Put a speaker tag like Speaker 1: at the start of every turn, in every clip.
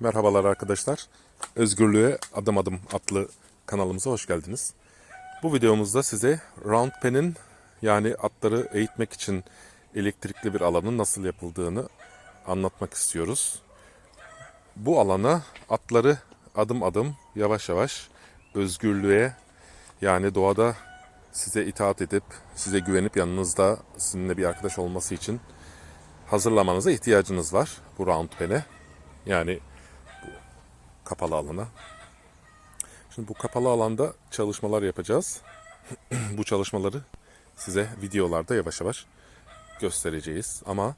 Speaker 1: Merhabalar arkadaşlar. Özgürlüğe Adım Adım adlı kanalımıza hoş geldiniz. Bu videomuzda size round pen'in yani atları eğitmek için elektrikli bir alanın nasıl yapıldığını anlatmak istiyoruz. Bu alana atları adım adım yavaş yavaş özgürlüğe yani doğada size itaat edip size güvenip yanınızda sizinle bir arkadaş olması için hazırlamanıza ihtiyacınız var bu round pen'e. Yani kapalı alana. Şimdi bu kapalı alanda çalışmalar yapacağız. bu çalışmaları size videolarda yavaş yavaş göstereceğiz. Ama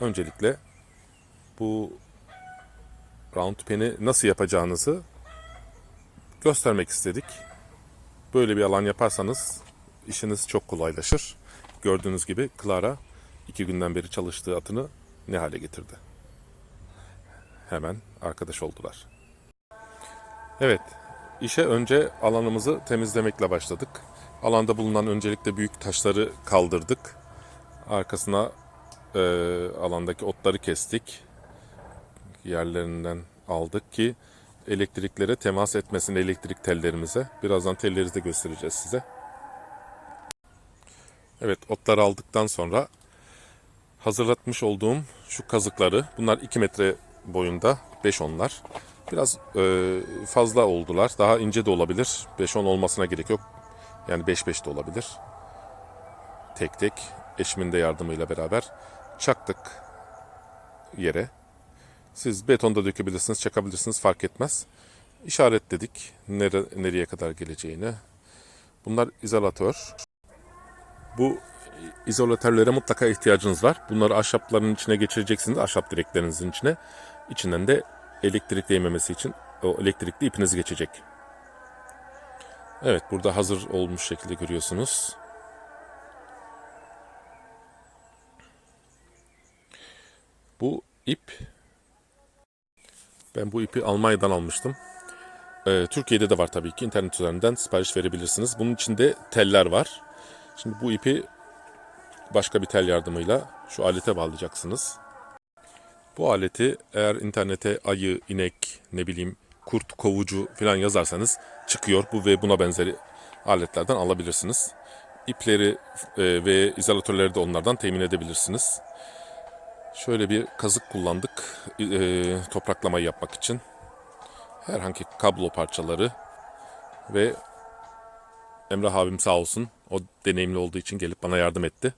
Speaker 1: öncelikle bu round pen'i nasıl yapacağınızı göstermek istedik. Böyle bir alan yaparsanız işiniz çok kolaylaşır. Gördüğünüz gibi Clara iki günden beri çalıştığı atını ne hale getirdi. Hemen arkadaş oldular. Evet, işe önce alanımızı temizlemekle başladık. Alanda bulunan öncelikle büyük taşları kaldırdık. Arkasına e, alandaki otları kestik. Yerlerinden aldık ki elektriklere temas etmesin elektrik tellerimize. Birazdan telleri de göstereceğiz size. Evet, otları aldıktan sonra hazırlatmış olduğum şu kazıkları, bunlar 2 metre boyunda, 5 onlar. Biraz e, fazla oldular. Daha ince de olabilir. 5-10 olmasına gerek yok. Yani 5-5 de olabilir. Tek tek eşimin de yardımıyla beraber çaktık yere. Siz betonda dökebilirsiniz, çakabilirsiniz fark etmez. İşaretledik nere, nereye kadar geleceğini. Bunlar izolatör. Bu izolatörlere mutlaka ihtiyacınız var. Bunları ahşapların içine geçireceksiniz, ahşap direklerinizin içine. İçinden de elektrik değmemesi için o elektrikli ipiniz geçecek. Evet, burada hazır olmuş şekilde görüyorsunuz. Bu ip ben bu ipi Almanya'dan almıştım. Ee, Türkiye'de de var tabii ki. internet üzerinden sipariş verebilirsiniz. Bunun içinde teller var. Şimdi bu ipi başka bir tel yardımıyla şu alete bağlayacaksınız. Bu aleti eğer internete ayı, inek, ne bileyim kurt, kovucu falan yazarsanız çıkıyor. Bu ve buna benzeri aletlerden alabilirsiniz. İpleri e, ve izolatörleri de onlardan temin edebilirsiniz. Şöyle bir kazık kullandık e, topraklamayı yapmak için. Herhangi kablo parçaları ve Emrah abim sağ olsun o deneyimli olduğu için gelip bana yardım etti.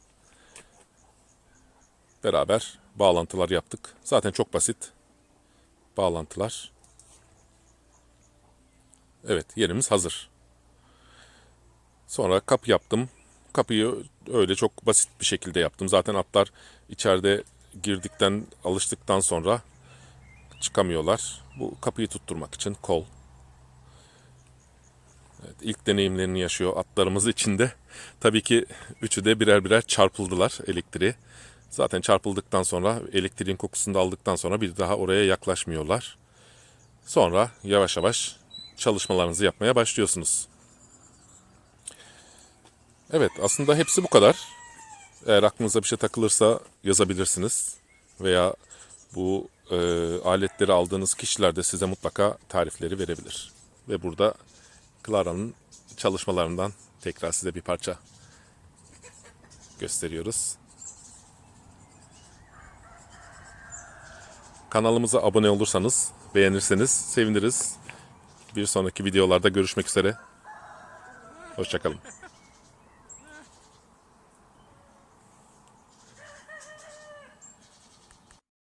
Speaker 1: Beraber bağlantılar yaptık. Zaten çok basit bağlantılar. Evet yerimiz hazır. Sonra kapı yaptım. Kapıyı öyle çok basit bir şekilde yaptım. Zaten atlar içeride girdikten alıştıktan sonra çıkamıyorlar. Bu kapıyı tutturmak için kol. Evet, ilk deneyimlerini yaşıyor atlarımız içinde. Tabii ki üçü de birer birer çarpıldılar elektriğe. Zaten çarpıldıktan sonra elektriğin kokusunu da aldıktan sonra bir daha oraya yaklaşmıyorlar. Sonra yavaş yavaş çalışmalarınızı yapmaya başlıyorsunuz. Evet aslında hepsi bu kadar. Eğer aklınıza bir şey takılırsa yazabilirsiniz. Veya bu e, aletleri aldığınız kişiler de size mutlaka tarifleri verebilir. Ve burada Clara'nın çalışmalarından tekrar size bir parça gösteriyoruz. Kanalımıza abone olursanız, beğenirseniz seviniriz. Bir sonraki videolarda görüşmek üzere. Hoşçakalın.